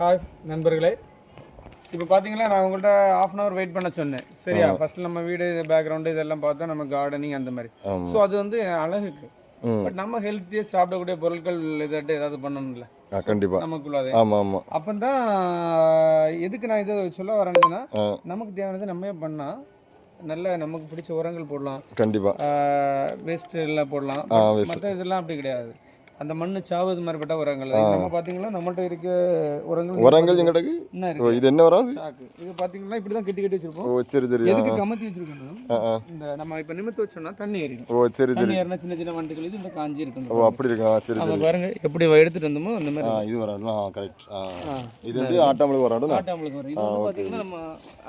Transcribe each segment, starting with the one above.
Hi நண்பர்களே. இப்போ பார்த்தீங்களா நான் உங்கள்கிட்ட ஆஃப் அன் ஹவர் வெயிட் பண்ண சொன்னேன். சரியா? ஃபர்ஸ்ட் நம்ம வீடு பேக்ரவுண்டு இதெல்லாம் பார்த்தா நம்ம கார்டனிங் அந்த மாதிரி. ஆமா. ஸோ அது வந்து அழகுக்கு. பட் நம்ம ஹெல்த்தியாக சாப்பிடக்கூடிய பொருட்கள் இதாட்டு ஏதாவது பண்ணணும்ல. ஆ கண்டிப்பாக நமக்குள்ள அது. ஆமாம் ஆமாம் அப்போ தான் எதுக்கு நான் இதை சொல்ல வரேன்னா. நமக்கு தேவையானது நம்மே பண்ணால் நல்ல நமக்கு பிடிச்ச உரங்கள் போடலாம். கண்டிப்பாக வேஸ்ட் எல்லாம் போடலாம். மற்ற இதெல்லாம் அப்படி கிடையாது. அந்த மண்ணு சாவது மாதிரிப்பட்ட உரங்கள். நம்ம பார்த்தீங்கன்னா நம்மள்ட்ட இருக்க உரங்கள் உரங்கள் எங்கிட்டக்கு என்ன இது என்ன உரம்? சாக்கு. இது பார்த்தீங்கன்னா இப்படி தான் கட்டி கட்டி வச்சிருப்போம். ஓ சரி சரி. எதுக்கு கமத்தி வச்சிருக்கோம். இந்த நம்ம இப்போ நிமித்து வச்சோம்னா தண்ணி ஏறிடும். ஓ சரி சரி. தண்ணி ஏறினா சின்ன சின்ன வண்டுகள் இது இந்த காஞ்சி இருக்கும். ஓ அப்படி இருக்கா? சரி சரி. பாருங்க. எப்படி எடுத்துட்டு வந்தோமோ அந்த மாதிரி இது வரும் கரெக்ட் இது வந்து ஆட்டாமலுக்கு வராடும் ஆட்டாமலுக்கு வரும் இது வந்து பார்த்தீங்கன்னா நம்ம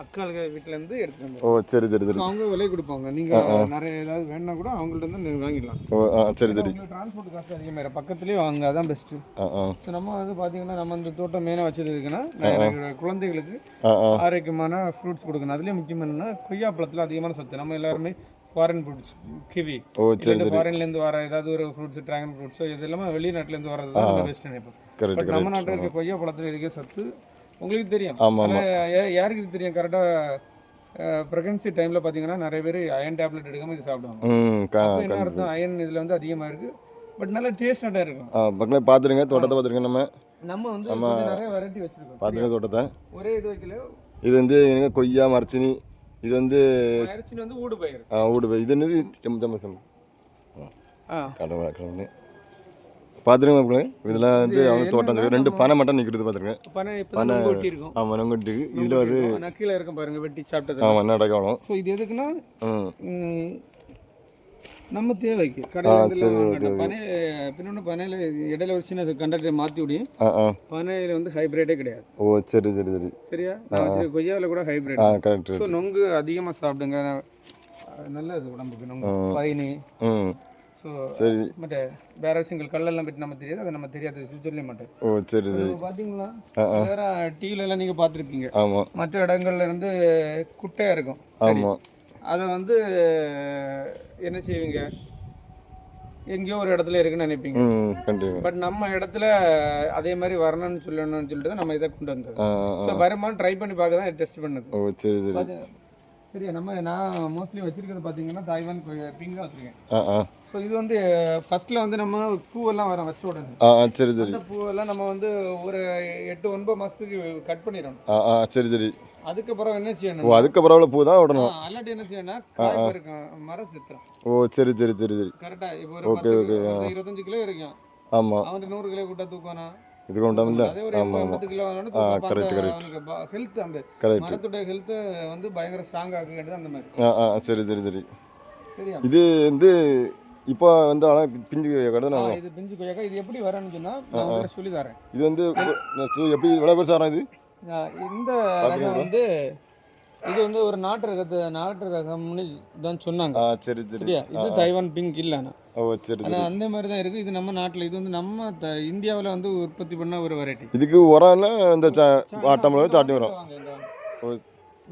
அக்காளுங்க வீட்டுல இருந்து எடுத்துட்டு வந்தோம். ஓ சரி சரி சரி. அவங்க விலை கொடுப்பாங்க. நீங்க நிறைய ஏதாவது வேணும்னா கூட அவங்கள்ட்ட இருந்து வாங்கிடலாம் ஓ சரி சரி. டிரான்ஸ்போர்ட் காஸ்ட் அதிகமாக பக்கத்துலேயே வாங்க அதான் பெஸ்ட்டு ஸோ நம்ம வந்து பார்த்தீங்கன்னா நம்ம இந்த தோட்டம் மெயினாக வச்சது இருக்குன்னா குழந்தைகளுக்கு ஆரோக்கியமான ஃப்ரூட்ஸ் கொடுக்கணும். அதுலேயும் முக்கியம் என்னன்னா கொய்யா பழத்தில் அதிகமான சத்து. நம்ம எல்லாருமே ஃபாரின் ஃப்ரூட்ஸ் கிவி ஃபாரின்லேருந்து வர ஏதாவது ஒரு ஃப்ரூட்ஸ் ட்ராகன் ஃப்ரூட்ஸோ இது எல்லாமே வெளிநாட்டிலேருந்து வர்றது தான் பெஸ்ட் நினைப்போம். நம்ம நாட்டில் இருக்க கொய்யா பழத்தில் இருக்க சத்து உங்களுக்கு தெரியும். யாருக்கு தெரியும்? கரெக்டாக ப்ரெக்னன்சி டைமில் பார்த்தீங்கன்னா நிறைய பேர் அயன் டேப்லெட் எடுக்காம இது சாப்பிடுவாங்க. என்ன அர்த்தம்? அயன் இதில் வந்து அதிகமாக இருக்குது பட் நல்ல டேஸ்டாக இருக்கும். ஆ பக்கத்தில் பார்த்துருங்க தோட்டத்தை பார்த்துருங்க நம்ம. நம்ம வந்து கொஞ்சம் நிறைய வெரைட்டி வச்சிருக்கோம். பார்த்துருங்க தோட்டத்தை. ஒரே இது வைக்கல. இது வந்து எனக்கு கொய்யா மரச்சினி இது வந்து அரிசினு வந்து ஊடு பயிர் ஆ ஊடு போய் இது என்னது? செம் சம்பசம் ஆ. கடவுளா கடவுளே. பார்த்துருங்க மக்களே இதெல்லாம் வந்து அவங்க தோட்டம் இருக்கு. ரெண்டு பனை மட்டும் நிற்கிறது பார்த்துருங்க. பனை ஆமாம் நொங்கிட்டு இதில் ஒரு கீழே இருக்கும் பாருங்க வெட்டி சாப்பிட்டது ஆமாம் நடக்கணும் ஸோ இது எதுக்குன்னா ம். ம், நம்ம தேவைக்கு. கடையில் பனை பின்னொன்று பனையில் இடையில ஒரு சின்ன கண்டக்டரை மாற்றி விடியும் பனையில் வந்து ஹைப்ரிட்டே கிடையாது. ஓ சரி சரி சரி. சரியா? கொய்யாவில் கூட ஹைப்ரிட் கரெக்ட் ஸோ நொங்கு அதிகமாக சாப்பிடுங்க. நல்லது உடம்புக்கு நொங்கு. பயனி சரி. மற்ற வேற விஷயங்கள் கல்லெல்லாம் பற்றி நம்ம தெரியாது. அதை நம்ம தெரியாத விஷயம் சொல்ல மாட்டேன். ஓ சரி சரி. பார்த்தீங்களா வேற டிவில எல்லாம் நீங்கள் பார்த்துருப்பீங்க. ஆமாம் மற்ற இடங்கள்ல இருந்து குட்டையாக இருக்கும். ஆமாம் அதை வந்து என்ன செய்வீங்க? எங்கேயோ ஒரு இடத்துல இருக்குன்னு நினைப்பீங்க. பட் நம்ம இடத்துல அதே மாதிரி வரணும்னு சொல்லணும்னு சொல்லிட்டு நம்ம இதை கொண்டு வந்தது. ஸோ வருமானு ட்ரை பண்ணி பார்க்க தான் டெஸ்ட் பண்ணது. சரி சரி. சரியா நம்ம நான் மோஸ்ட்லி வச்சிருக்கிறது பார்த்தீங்கன்னா தாய்வான் பிங்காக வச்சிருக்கேன். ஸோ இது வந்து ஃபர்ஸ்ட்ல வந்து நம்ம பூவெல்லாம் வர வச்ச உடனே. சரி சரி. பூவெல்லாம் நம்ம வந்து ஒரு எட்டு ஒன்பது மாசத்துக்கு கட் பண்ணிடணும். சரி சரி. அதுக்கப்புறம் என்ன ஓ செய்யணும் அதுக்கப்புறம் பூ தான் விடணும். அல்லாட்டி என்ன இருக்கும் மரம் சித்திரம். ஓ சரி சரி சரி சரி. கரெக்டா இப்போ ஒரு பத்து ஒரு இருபத்தஞ்சு கிலோ இருக்கும் ஆமாம் அவனுக்கு நூறு கிலோ கூட்டா தூக்குவானா இது அதே ஒரு எண்பது எண்பது கிலோ வேணும் அவனுக்கு ஹெல்த் அந்த Correct. மரத்துடைய ஹெல்த் வந்து பயங்கர ஸ்ட்ராங் ஆக்குறது அந்த மாதிரி. ஆ ஆ சரி சரி சரி. இது வந்து இப்போ வந்து ஆனால் பிஞ்சு கடை ஆ, இது பிஞ்சு கொய்யாக்கா இது எப்படி வரணும்னு சொன்னா நான் சொல்லி தரேன். இது வந்து எப்படி எவ்வளோ பெருசாக இது? ஆ, இந்த ரகம் வந்து இது வந்து ஒரு நாட்டு ரகத்து நாட்டு ரகம்னு தான் சொன்னாங்க. சரி சரி. சரியா? இது தைவான் பிங்க் இல்ல ஆனா. ஓ சரி அந்த மாதிரி தான் இருக்கு. இது நம்ம நாட்டுல இது வந்து நம்ம இந்தியாவுல வந்து உற்பத்தி பண்ண ஒரு வெரைட்டி இதுக்கு உரம்னா இந்த ஆட்டமில் சாட்டி வரும்.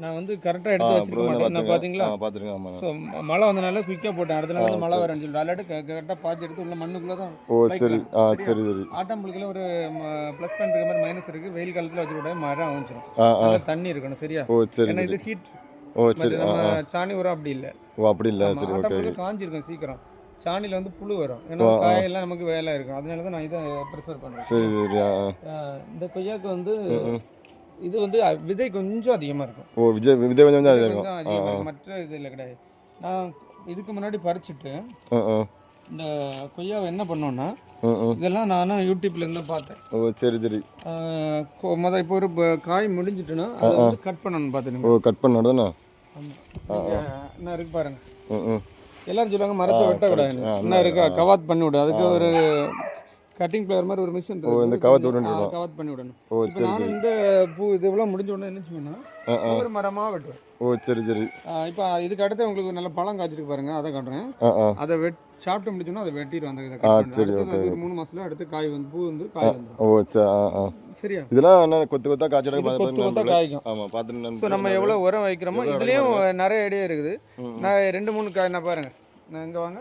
நான் வந்து கரெக்டா எடுத்து வச்சிருக்க மாட்டேன். நான் ஆ பார்த்துருங்க ஆமாம் ஸோ மழை வந்தனால குயிக்காக போட்டேன். அடுத்த நாள் வந்து மழை வரேன்னு சொல்லிட்டு அல்லாட்டி கரெக்டாக பார்த்து எடுத்து உள்ள மண்ணுக்குள்ளே தான் ஓ சரி. ஆ சரி சரி. ஆட்டாம்புழுக்கில் ஒரு ப்ளஸ் பாயிண்ட் இருக்க மாதிரி மைனஸ் இருக்குது வெயில் காலத்தில் வச்சு விட மழை நல்லா தண்ணி இருக்கணும் சரியா? ஓ சரி ஏன்னா இது ஹீட் ஓ சரி. நம்ம சாணி உரம் அப்படி இல்லை. ஓ அப்படி இல்லை. சரி ஓகே காஞ்சிருக்கும் சீக்கிரம். சாணியில் வந்து புழு வரும். ஏன்னா காயெல்லாம் நமக்கு வேலை இருக்கும். அதனால தான் நான் இதை ப்ரிஃபர் பண்ணுறேன் சரி சரி. இந்த கொய்யாக்கு வந்து இது வந்து விதை கொஞ்சம் அதிகமாக இருக்கும். ஓ விஜய் விஜய் கொஞ்சம் கொஞ்சம் அதிகம் இருக்கும். கொஞ்சம் அதிகமாக இருக்கும் மற்ற இதில் கிடையாது. நான் இதுக்கு முன்னாடி பறிச்சுட்டு இந்த கொய்யாவை என்ன பண்ணோன்னா இதெல்லாம் நானும் யூடியூப்ல இருந்து பார்த்தேன். ஓ சரி சரி. ஆஹ் கொ- மொத இப்போ ஒரு காய் முடிஞ்சிட்டுன்னா அதை வந்து கட் பண்ணணும் பார்த்துருங்க ஓ கட் பண்ண தானே? என்ன இருக்கு பாருங்க. ம் ம். எல்லாரும் சொல்லுவாங்க மரத்தை வெட்டக்கூடாது என்ன இருக்கா? கவாத் பண்ணி விடு. அதுக்கு ஒரு கட்டிங் பிளேயர் மாதிரி ஒரு மிஷின் ஓ இந்த கவத்து விட்டு கவாத் பண்ணி விடணும். ஓ இப்போ நானும் இந்த பூ இதெல்லாம் முடிஞ்ச உடனே என்ன செய்வேன்னா ஒவ்வொரு மரமா வெட்டுவேன் ஓ சரி சரி. இப்போ இதுக்கு அடுத்து உங்களுக்கு நல்ல பழம் காய்ச்சிருக்கு பாருங்க அதை காட்டுறேன். அதை வெட் சாப்பிட்டு முடிச்சோன்னா அதை வெட்டிடுவோம் அந்த இதை பண்ணி. அடுத்தது ஒரு மூணு மாசத்துல அடுத்து காய் வந்து பூ வந்து காய் வந்துடும் ஓ சரி சரியா? இதெல்லாம் என்ன கொத்து கொத்தா காய்ச்சட கொத்து கொத்தா காய்க்கும். ஆமாம் பார்த்துட்டு ஸோ நம்ம எவ்வளோ உரம் வைக்கிறோமோ இதுலேயும் நிறைய ஐடியா இருக்குது. நான் ரெண்டு மூணு காய் நான் பாருங்க. நான் இங்கே வாங்க.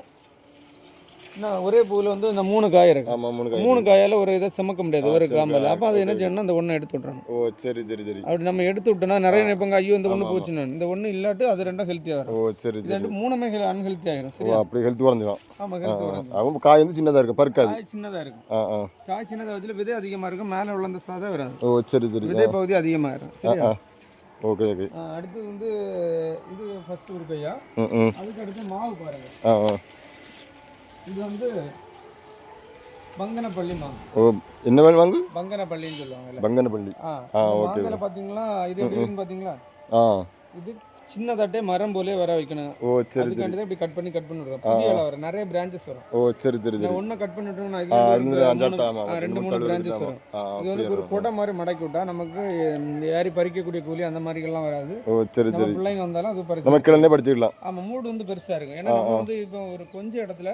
ஒரே பூவில் வந்து இந்த மூணு காய் இருக்கு. ஆமாம் மூணு காய் மூணு காயால ஒரு இதை சுமக்க முடியாது ஒரு சரி, காம்பல். அப்போ அது என்ன. செய்யணும் அந்த ஒன்றை எடுத்து விட்றணும் ஓ சரி சரி சரி. அப்படி நம்ம எடுத்து விட்டோம்னா நிறைய நினைப்பாங்க ஐயோ இந்த ஒன்று போச்சுன்னு இந்த ஒன்று இல்லாட்டு அது ரெண்டும் ஹெல்த்தியாக வரும். ஓ சரி சரி. ரெண்டு மூணுமே அன்ஹெல்த்தி ஆகிரும் ஓ சரியா? அப்படி ஹெல்த் குறைஞ்சிடும் ஆமாம் ஹெல்த். வரும் அவங்க காய் வந்து சின்னதாக இருக்கும் பருக்காது. காய் சின்னதாக இருக்கும். காய் சின்னதாக வச்சுல விதை அதிகமாக இருக்கும் மேலே உள்ள அந்த சாதம் வராது. ஓ சரி சரி. விதை பகுதி அதிகமாக இருக்கும் சரியா? Okay okay. ஆ, அடுத்தது வந்து இது ஃபர்ஸ்ட் ஒரு கையா அதுக்கு அடுத்து மாவு பாருங்க. ஆ ஆ. இது வந்து பங்கனப்பள்ளி மாவு ஓ என்ன வேணும் வாங்கு பங்கனப்பள்ளின்னு சொல்லுவாங்கல்ல. பங்கனப்பள்ளி ஆ. மாங்கால பாத்தீங்களா? இது பாத்தீங்களா? ஆ. இது சின்னதாட்டே மரம் போலே வர வைக்கணும். ஓ சரி இப்படி கட் பண்ணி கட் பண்ணி விடுறோம். புதிய இலை வரும். நிறைய பிரான்ச்சஸ் வரும். ஓ சரி சரி ஒண்ணை கட் பண்ணி விட்டோம்னா வந்து அஞ்சாறு ஆ, ரெண்டு மூணு பிரான்ச்சஸ் வரும். இது வந்து ஒரு கொடை மாதிரி மடக்கி விட்டா நமக்கு இந்த ஏறி பறிக்கக்கூடிய கூலி அந்த மாதிரிலாம் வராது. ஓ சரி நம்ம சரி. பிள்ளைங்க வந்தாலும் அது பறிச்சு நம்ம படிச்சுக்கலாம் ஆமா மூடு வந்து பெருசா இருக்கும். ஏன்னா நம்ம வந்து இப்போ ஒரு கொஞ்ச இடத்துல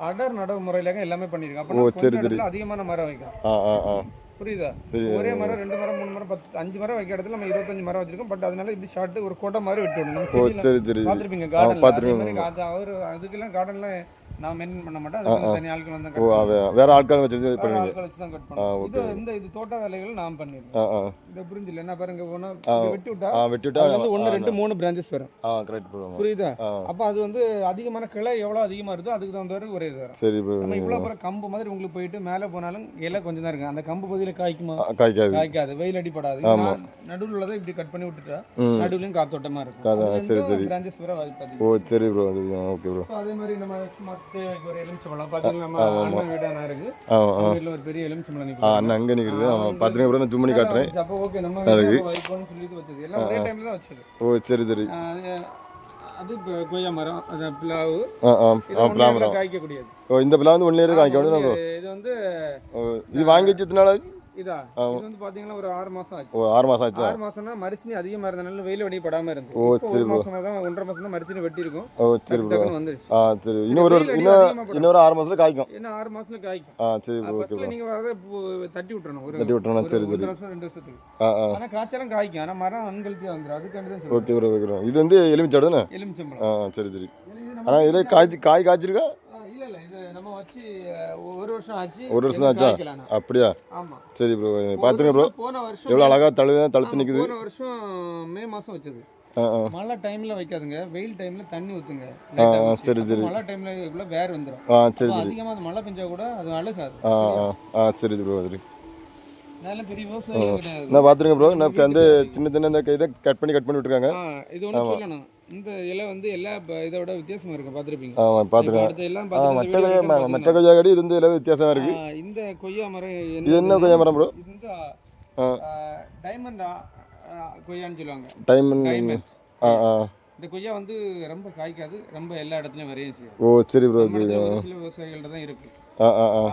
அடர் நடவு முறையில எல்லாமே பண்ணிருக்கோம் அப்போ சரி, சரி. அதிகமான மரம் வைக்கிறோம் ஆ ஆ ஆ. புரியுதா? ஒரே மரம் ரெண்டு மரம் மூணு மரம் பத்து அஞ்சு மரம் வைக்கிற இடத்துல நம்ம இருபத்தஞ்சு மரம் வச்சிருக்கோம். பட் அதனால இப்படி ஷார்ட் ஒரு கொடை மாதிரி விட்டு விடணும். சரி சரி. பார்த்துருப்பீங்க. அது அவர் அதுக்கெல்லாம் கார்டன்ல நான் மெயின் பண்ண மாட்டேன். அதுக்கு தனி ஆட்கள் வந்து ஓ வேற ஆட்கள் வச்சு இது பண்ணுவீங்க ஆட்கள் வச்சு தான் கட் ஆ, பண்ணுவோம். okay. இது இந்த இது தோட்ட வேலைகள் நான் ஆ இதை புரிஞ்சில்ல என்ன பாருங்க போனா ஆ. வெட்டி விட்டா வெட்டி விட்டா வந்து ஆ, ஒன்று ரெண்டு மூணு பிரான்ச்சஸ் வரும். ஆ கரெக்ட் புரியுதா? அப்ப அது வந்து அதிகமான கிளை எவ்வளவு அதிகமா இருக்கோ அதுக்கு தகுந்த ஒரே இது வரும். சரி. நம்ம இவ்வளவு கம்பு மாதிரி உங்களுக்கு போயிட்டு மேலே போனாலும் இலை கொஞ்சம் தான் இருக்கு அந்த கம்பு பகுதியில காய்க்குமா? காய்க்காது. காய்க்காது. வெயில் அடிப்படாது ஆமா. நடுவில் உள்ளதை இப்படி கட் பண்ணி விட்டுட்டா நடுவுலையும் காத்தோட்டமா இருக்கும். சரி, சரி. பிரான்ச்சஸ் வர வாய்ப்பு. ஓ சரி ப்ரோ ஓகே ப்ரோ அதே மாதிரி நம்ம சும்மா ஒரு எலுமிச்சம்பழம் வீடான இருக்கு. வீட்டில் ஒரு பெரிய எலுமிச்சம்பழம் ஆ நிற்கும் அண்ணன் அங்கே நிற்கிறது ஆமாம் பார்த்துருங்க ப்ரோ நான் ஜூம் பண்ணி காட்டுறேன். அப்போ ஓகே நம்ம வீட்டில் வைப்போம்னு சொல்லிட்டு வச்சது. எல்லாம் ஒரே டைம்ல தான் வச்சது. ஓ சரி சரி. அது- கொய்யா மரம் அது பிளாவு ஆ ஆ. காய்க்கக்கூடியது. ஓ இந்த பிளான் வந்து ஒன் இயர் காய்க்க இது வந்து இது வாங்கி வச்சதுனால இதா? இது வந்து பாத்தீங்கன்னா ஒரு ஆறு மாசம் ஆச்சு. ஓ ஆறு மாதம் ஆச்சா? ஆறு மாசம்னா மரிச்சினி அதிகமா இருந்தனால வெயில் வடி படாம இருந்து. ஓ, சரி ஒரு மாசமா தான் ஒன்றரை மாசம் தான் மரிச்சினி வெட்டி இருக்கும் ஓ சரி ப்ரோ வந்துருச்சு. ஆ சரி. இன்னும் அடி இன்னும். இன்னொரு ஆறு மாதத்துல காய்க்கும். ஏன்னா ஆறு மாசத்துல காய்க்கும். ஆ சரி ப்ரோ ஓகே ப்ரோ நீங்க வரத தட்டி விட்டுறணும். ஒரு தட்டி விட்டுறணும், சரி, சரி. வருஷம் ரெண்டு வருஷத்துக்கு. ஆ ஆ. ஆனா காய்ச்சலும் காய்க்கும். ஆனா மரம் அன்கல்த்தியா வந்துடும் அதுக்காண்டி தான் ஓகே ப்ரோ ஓகே ப்ரோ. இது வந்து எலுமிச்சாடு தானே? எலுமிச்சம்பழம் ஆ சரி சரி. ஆனால் இதில் காய்ச்சி காய் காய்ச்சிருக்கா? ஒரு வருஷம் ஆச்சு. ஒரு வருஷம் ஆச்சா? அப்படியா? ஆமா. சரி ப்ரோ பார்த்துங்க ப்ரோ வருஷம் போன வருஷம் எவ்வளோ அழகாக தழுவு தழுத்து நிற்குது போன வருஷம் மே மாசம் வச்சது. மழை டைம்ல வைக்காதுங்க. வெயில் டைம்ல தண்ணி ஊத்துங்க. சரி, சரி. மழை டைம்ல இவ்வளவு வேர் வந்துடும் ஆ சரி சரி. அதிகமா அது மழை பெஞ்சா கூட அது அழுகாது. ஆ ஆ சரி ப்ரோ சரி. நான் பார்த்துருங்க ப்ரோ நான் வந்து சின்ன சின்ன இந்த இதை கட் பண்ணி கட் பண்ணி விட்டுருக்காங்க. இது ஒண்ணு சொல்லணும். இந்த இலை வந்து எல்லா ப- இதை விட வித்தியாசமா இருக்கும் பார்த்திருப்பீங்க ஆமாம் இப்ப பார்த்துருக்கேன். அடுத்த எல்லாம் ஆ பார்த்துட்டு மற்ற இந்த கொய்யா மற்ற கொய்யா கடி இது வந்து இதில் வித்தியாசமாக இருக்குது ஆ, இந்த கொய்யா மரம் இது என்ன கொய்யா மரம் ப்ரோ ஆ டைமண்ட் கொய்யான்னு சொல்லுவாங்க. டைம் டைமண்ட் ஆ ஆ. இந்த கொய்யா வந்து ரொம்ப காய்க்காது ரொம்ப எல்லா இடத்துலயும் வரையும் செய்யும். ஓ சரி ப்ரோ சரி சில விவசாயிகள்ட்ட தான் இருக்கு.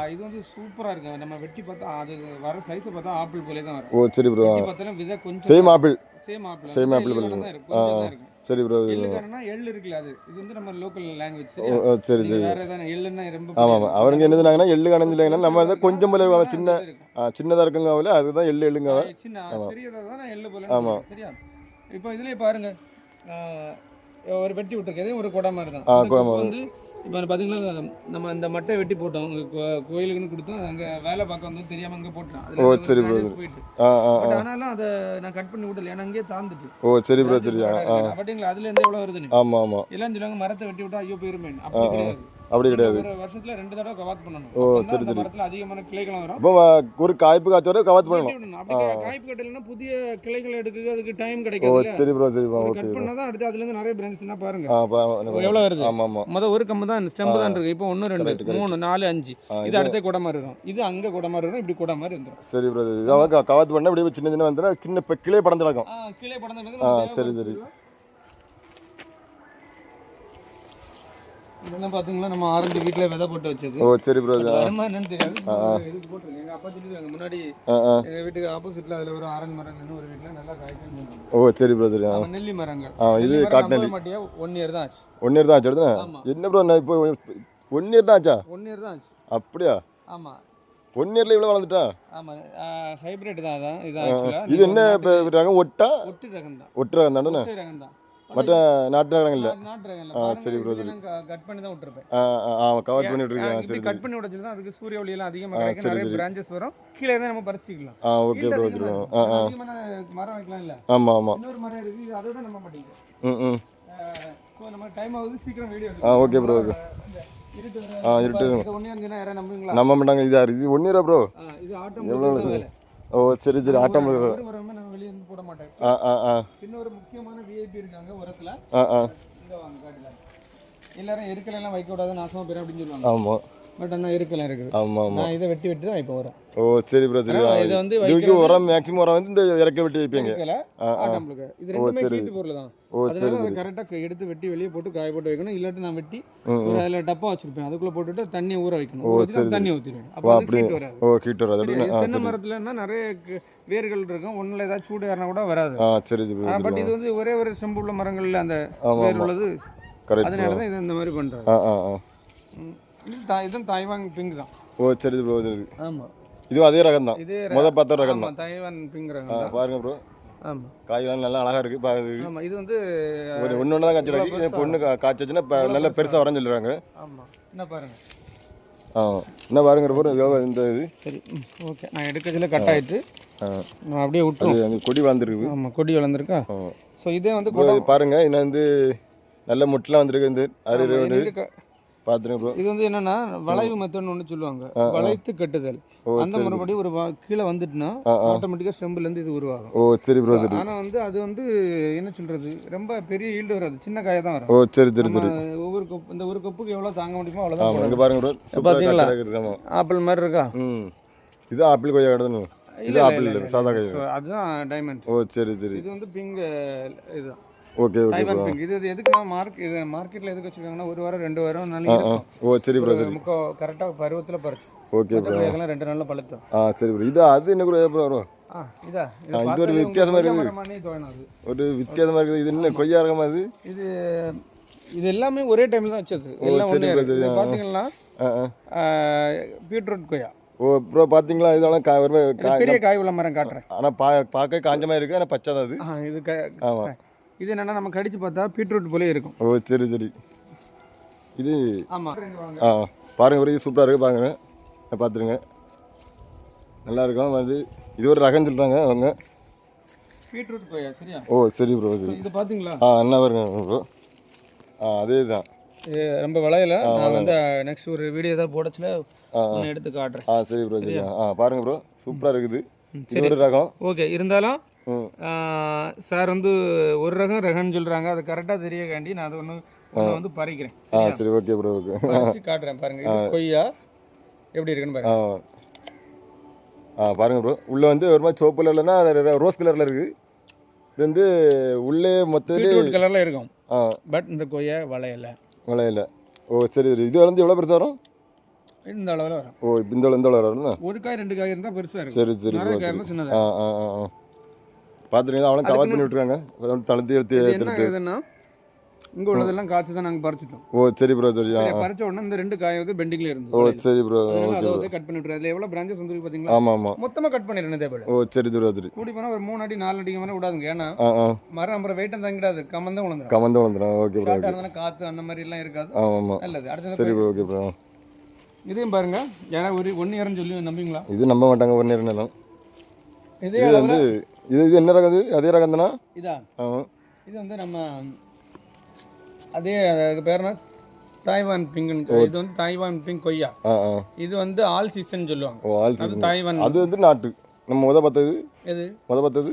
இது வந்து சூப்பரா இருக்கு. நம்ம வெட்டி பார்த்தா அது வர சைஸை பார்த்தா ஆப்பிள் போலே தான் வரும். ஓ சரி ப்ரோ பார்த்தாலும் விதை கொஞ்சம் same apple same apple Same apple போல இருக்கு. தான் இருக்கு சரி ப்ரோ எள்ளு இருக்குல்ல அது. இது வந்து நம்ம லோக்கல் லாங்குவேஜ் சரி சரி. எள்ளுன்னா ரொம்ப ஆமாம் ஆமாம் அவருங்க என்ன சொன்னாங்கன்னா எள்ளு கணைஞ்சில்லைங்கன்னா நம்ம அதை கொஞ்சம் போல சின்ன சின்னதாக இருக்குங்க அவள அதுதான் எள்ளு எள்ளுங்க சின்ன சிறியதாக தான் எள்ளு போல ஆமா. சரியா? இப்போ இதுலயே பாருங்க. ஒரு வெட்டி விட்டுருக்கு. ஒரு குடை மாதிரி தான். வந்து இப்போ பார்த்தீங்கன்னா நம்ம அந்த மட்டை வெட்டி போட்டோம். கோயிலுக்குன்னு கொடுத்தோம். அங்கே வேலை பார்க்க வந்து தெரியாம அங்கே போட்டோம் ஓ, சரி bro. போயிட்டு. ஆனாலும் அதை நான் கட் பண்ணி விடல. ஏன்னா அங்கேயே தாந்துட்டு ஓ சரி ப்ரோ சரி ஆ ஆ. பார்த்தீங்களா அதுல இருந்து எவ்வளவு வருதுன்னு? ஆமாம் ஆமாம் எல்லாம் சொல்லுவாங்க மரத்தை வெட்டி விட்டா ஐயோ போயிருமே அப்படி அப்படி கிடையாது. வருஷத்துல ரெண்டு தடவை கவாத் பண்ணணும். ஓ, சரி, சரி. அதிகமான வரும். அப்போ ஒரு காய்ப்பு காய்ச்சோட கவாத்து வெட்டி பண்ணணும். விடணும். அப்படி கா- காய்ப்பு கட்டலைன்னா புதிய கிளைகள் எடுக்குது அதுக்கு டைம் ஓ கிடைக்காது சரி ப்ரோ சரி ப்ரோ ஓகே கட் பண்ணாதான் அடுத்து அதுல இருந்து நிறைய பிரான்ச்னா பாருங்க. எவ்வளவு வருது? ஆமாம் ஆமாம் முத ஒரு கம்பு தான் ஸ்டெம்பு தான் இருக்கு. இப்போ ஒன்று ரெண்டு correct, correct. மூணு நாலு அஞ்சு. ஆ, இது அடுத்த குடை மாதிரி இருக்கும் இது அங்க குடை மாதிரி இருக்கும் இப்படி குடை மாதிரி இருந்துரும் சரி ப்ரோ இது அவ்வளோ கவாத்து பண்ணால் அப்படியே சின்ன சின்ன வந்துடும் சின்ன கிளே கீழே படம் ஆ, சரி, சரி. இதெல்லாம் பாத்தீங்களா நம்ம ஆரஞ்சு வீட்ல விதை போட்டு வச்சது. ஓ சரி ப்ரோ வருமா என்னன்னு தெரியாது. இதுக்கு போட்டுருங்க எங்க அப்பா சொல்லிருக்காங்க முன்னாடி எங்க வீட்டுக்கு ஆப்போசிட்ல அதுல ஒரு ஆரஞ்சு மரம் ஒரு வீட்ல நல்லா காய்க்கும். ஓ சரி ப்ரோ சரி. நெல்லி மரங்கள். இது காட்டு நெல்லி. மாட்டியா? ஒன் இயர் தான் ஆச்சு. ஒன் இயர் தான் ஆச்சு. என்ன ப்ரோ நான் இப்போ ஒன் இயர் தான் ஆச்சா? ஒன் இயர் தான் ஆச்சு. அப்படியா? ஆமா. ஒன் இயர்ல இவ்வளோ வளர்ந்துட்டா? ஆமா ஹைபிரிட் தான் அதான். இது ஆக்சுவலா இது என்ன ரகம் ஒட்டா? ஒட்டு ரகம் தான். ஒட்டு ரகம் தானே? ஒட்டு ரகம் தான். மற்ற நாட்டு ரகம் இல்லை. ஆ, சரி நான் க- கட் பண்ணி தான் விட்டுருப்பேன். ஆ ஆ, கவர் பண்ணிட்டு இருக்கேன் இப்படி சரி கட் பண்ணி விட சொல்லி தான் அதுக்கு சூரிய ஒளி எல்லாம் அதிகமா ஆ, கிடைக்கும் சரி, நிறைய சரி. பிரான்ச்சஸ் வரும். கீழே இருந்தா நம்ம பறிச்சுக்கலாம். ஆ ஓகே ப்ரோ ஓகே ப்ரோ. ஆ ஆ. மரம் வைக்கலாம் இல்ல. ஆமாம் ஆமாம் இன்னொரு மரம் இருக்கு. அதோட நம்ம மாட்டேங்குது ம் ம். ஸோ நம்ம டைம் ஆகுது. சீக்கிரம் வீடியோ ஆ ஓகே ப்ரோ ஓகே ஆ, இருட்டு. நம்ப மாட்டாங்க. இதா இது ஒன்று ரூபா ப்ரோ எவ்வளோ ஓ சரி சரி. ஆட்டம் ஒரு வரமே நம்ம வெளியே இருந்து போட மாட்டேன் இன்னொரு முக்கியமான விஐபி இருக்காங்க உரத்துல. இங்க வாங்க காட்டுல எல்லாரும் எருக்கல எல்லாம் வைக்க கூடாது நாசமா போயிடும் அப்படின்னு சொல்லுவாங்க. ஆமாம் பட் ஆனால் எருக்கெல்லாம் இருக்குது. ஆமாம் ஆமாம் நான் இதை வெட்டி வெட்டி தான் இப்போ வரேன் ஓ சரி ப்ரோ சரி. இதை வந்து இதுக்கு உரம் மேக்ஸிமம் உரம் வந்து இந்த இறக்க வெட்டி வைப்பீங்க. ஆட்டம்பளுக்கு இது ரெண்டுமே ஹீட் பொருள் தான். ஓ சரி கரெக்டாக எடுத்து வெட்டி வெளியே போட்டு காய போட்டு வைக்கணும். இல்லாட்டி நான் வெட்டி ஒரு அதில் டப்பா வச்சிருப்பேன். அதுக்குள்ள போட்டுட்டு தண்ணி ஊற வைக்கணும். ஓ, சரி, தண்ணி ஊற்றிடுவேன் அப்போ அப்படி ஓ கிட்ட தென்னை மரத்துலன்னா நிறைய வேர்கள் இருக்கும். ஒன்றில் ஏதாவது சூடு ஏறினா கூட வராது. ஆ சரி சரி ப்ரோ பட் இது வந்து ஒரே ஒரு செம்பு உள்ள மரங்கள்ல அந்த வேர் உள்ளது. கரெக்ட் அதனால தான் இது இந்த மாதிரி பண்ணுறாங்க ஆ ஆ ஆ. இது தா- இதுவும் தாய்வான் பிங்க் தான். ஓ சரி ப்ரோ சரி ஆமாம் இதுவும் அதே ரகம் தான். இதே முத பார்த்த ரகம் தான். தாய்வான் பிங்கிறாங்க ஆ பாருங்க ப்ரோ ஆமா. காய்களாம் நல்லா அழகா இருக்கு பாருங்க இது. வந்து ஒரு ஒன்று ஒன்று தான் காய்ச்சி இது பொண்ணு காய்ச்சுச்சுன்னா இப்போ நல்ல பெருசாக வரேன்னு சொல்லுறாங்க ஆமா. என்ன பாருங்க. ஆ என்ன பாருங்க ப்ரோ எவ்வளோ இந்த இது. சரி ஓகே. நான் எடுக்கிறதுல கட் ஆயிட்டு ஆ. நான் அப்படியே அது விட்டுருவோம் அந்த கொடி வளர்ந்துருக்கு. கொடி வளர்ந்துருக்கா? ஸோ இதே வந்து ப்ரோ இது பாருங்க இன்னும் வந்து நல்ல முட்டெலாம் வந்திருக்கு இந்த அறுபது பார்த்துருங்க ப்ரோ இது வந்து என்னன்னா வளைவு மெத்தட்னு ஒன்று சொல்லுவாங்க. வளைத்து கட்டுதல். அந்த முறைப்படி ஒரு கீழே வந்துட்டுனா ஆட்டோமேட்டிக்காக ஸ்டெம்புலேருந்து இது உருவாகும். ஓ சரி ப்ரோ சரி. ஆனா வந்து அது வந்து என்ன சொல்றது ரொம்ப பெரிய ஈல்டு வராது. சின்ன காயை தான் வரும். ஓ சரி சரி சரி. ஒவ்வொரு கப் இந்த ஒரு கப்புக்கு எவ்வளோ தாங்க முடியுமோ அவ்வளோதான் இங்கே பாருங்க ப்ரோ ஆமாம் ஆப்பிள் மாதிரி இருக்கா? ம். இது ஆப்பிள் கொய்யா கிடதுன்னு இது ஆப்பிள் இல்லை சாதா கொய்யா அதுதான் டைமண்ட் ஓ சரி சரி. இது வந்து பிங்க் இதுதான் ஓகே ஓகே டைமண்ட் பிங்க் இது இது எதுக்கு மார்க் இது மார்க்கெட்ல எதுக்கு வச்சிருக்காங்கன்னா ஒரு வாரம் ரெண்டு வாரம் இருக்கும். ஓ சரி ப்ரோ சரி. முக்கோ கரெக்டாக பருவத்துல பறிச்சு. ஓகே ப்ரோ மற்றபடி ரெண்டு நாள்ல பழுத்தோம் ஆ சரி ப்ரோ இது அது என்ன ப்ரோ ப்ரோ வரும் இதா. ஒரு வித்தியாசமா இருக்குது. ஒரு வித்தியாசமா இருக்குது. இது என்ன கொய்யா ரகமா இது? இது இது எல்லாமே ஒரே டைம்ல தான் வச்சது. எல்லாம் ஒண்ணே இருக்கு. பாத்தீங்கன்னா பீட்ரூட் கொய்யா. ஓ ப்ரோ பார்த்தீங்களா இதெல்லாம் கா ஒரு பெரிய காய் உள்ள மரம் காட்டுறேன். ஆனால் பா பார்க்க காஞ்ச மாதிரி இருக்கு ஆனால் பச்சை தான் அது. இது ஆமாம் இது என்னன்னா நம்ம கடிச்சு பார்த்தா பீட்ரூட் போலே இருக்கும். ஓ சரி சரி. இது ஆமா. ஆ பாருங்க ப்ரோ இது சூப்பராக இருக்குது பாருங்க. பார்த்துருங்க. நல்லா இருக்கும் வந்து இது ஒரு ரகம் சொல்கிறாங்க அவங்க. பீட்ரூட் கொய்யா சரியா? ஓ சரி ப்ரோ சரி. இது பாத்தீங்களா? ஆ என்ன பாருங்க ப்ரோ ஆ அதே தான் இது ரொம்ப விளையல. நான் வந்து நெக்ஸ்ட் ஒரு வீடியோ தான் போடச்சுல எடுத்து காட்டுறேன். ஆ சரி ப்ரோ சரி. ஆ பாருங்க ப்ரோ சூப்பராக இருக்குது. இது ஒரு ரகம். ஓகே இருந்தாலும் சார் வந்து ஒரு ரகம் ரகம்னு சொல்றாங்க. அது கரெக்டாக தெரியக்காண்டி நான் அது ஒன்று வந்து பறிக்கிறேன். சரி ஓகே ப்ரோ ஓகே காட்டுறேன் பாருங்க. இது கொய்யா. எப்படி இருக்குன்னு பாருங்க. ஆ. பாருங்க ப்ரோ உள்ளே வந்து ஒரு மாதிரி சோப்பு கலர்லனா ரோஸ் கலரில் இருக்குது இது வந்து உள்ளே பீட்ரூட் கலர்ல இருக்கும். ஆ. பட் இந்த கொய்யா வளையல. விளையில. ஓ சரி சரி. இது வந்து எவ்வளோ பெருசாக வரும்? இந்த அளவில் வரும். ஓ இந்த இந்த அளவு வரும்னா ஒரு காய் ரெண்டு காய் இருந்தால் பெருசா இருக்கும். சரி சரி ஆ ஆ ஆ. ஆ பார்த்துருங்க அவளும் கவர் பண்ணி விட்ருக்காங்க தளர்த்தி எடுத்து ஆகுதுன்னா இங்க உள்ளதெல்லாம் காய்ச்சி தான் நாங்கள் பறிச்சிட்டோம். ஓ சரி ப்ரோ சரி. பறிச்ச உடனே இந்த ரெண்டு காய் வந்து பெண்டிங்ல இருந்து ஓ சரி ப்ரோ அதை வந்து கட் பண்ணி விட்டுரு அதுல எவ்வளவு பிரான்ச்சஸ் வந்து பாத்தீங்களா? ஆமாம் ஆமாம் மொத்தமா கட் பண்ணிடுறேன் இதே போல. ஓ சரி ப்ரோ சரி. கூடி போனா ஒரு மூணு அடி நாலு அடிக்கு மேலே விடாதுங்க. ஏன்னா மரம் அப்புறம் வெயிட்டும் தங்கிடாது. கமந்தம் விழுந்துடும் கமந்து வந்துடும் ஓகே ப்ரோ இருந்தாலும் காற்று அந்த மாதிரி எல்லாம் இருக்காது. ஆமாம் ஆமாம் நல்லது. அடுத்தது சரி ப்ரோ ஓகே ப்ரோ இதையும் பாருங்க. ஏன்னா ஒரு ஒன் இயர்னு சொல்லி நம்புவீங்களா? இது நம்ப மாட்டாங்க ஒரு நேரம் நிலம் இது வந்து இது இது என்ன ரகம் இது? அதே ரகம் தானா? இதா? ஆமாம் இது வந்து நம்ம அதே அதுக்கு பேர் என்ன? தாய்வான் பிங்க்னு இது வந்து தாய்வான் பிங்க் கொய்யா. இது வந்து ஆல் சீசன் சொல்லுவாங்க. ஓ ஆல் அது சீசன். தாய்வான். அது வந்து நாட்டு. நம்ம முத பார்த்தது? இது முத பார்த்தது?